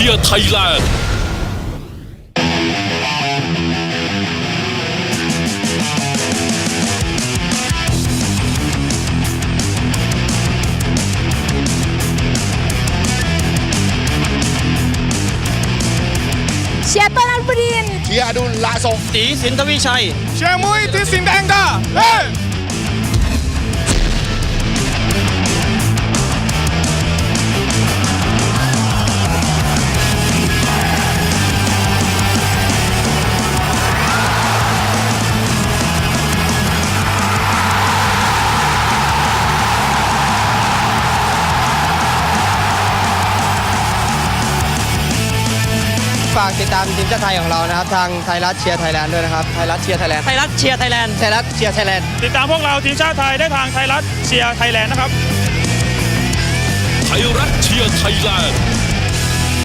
ชียร์ไทยแลนด์เชียร์ต้นอันบดินทร์เชียร์อดุลละส่งตีสินทวิชัย เชียร์มุ้ยที่สินแดงดาเฮ้ ฝากติดตามทีมชาติไทยของเรานะครับ ทางไทยรัฐเชียร์ไทยแลนด์ด้วยนะครับ ไทยรัฐเชียร์ไทยแลนด์ ไทยรัฐเชียร์ไทยแลนด์ ไทยรัฐเชียร์ไทยแลนด์ ติดตามพวกเราทีมชาติไทยได้ทางไทยรัฐเชียร์ไทยแลนด์นะครับ ไทยรัฐเชียร์ไทยแลนด์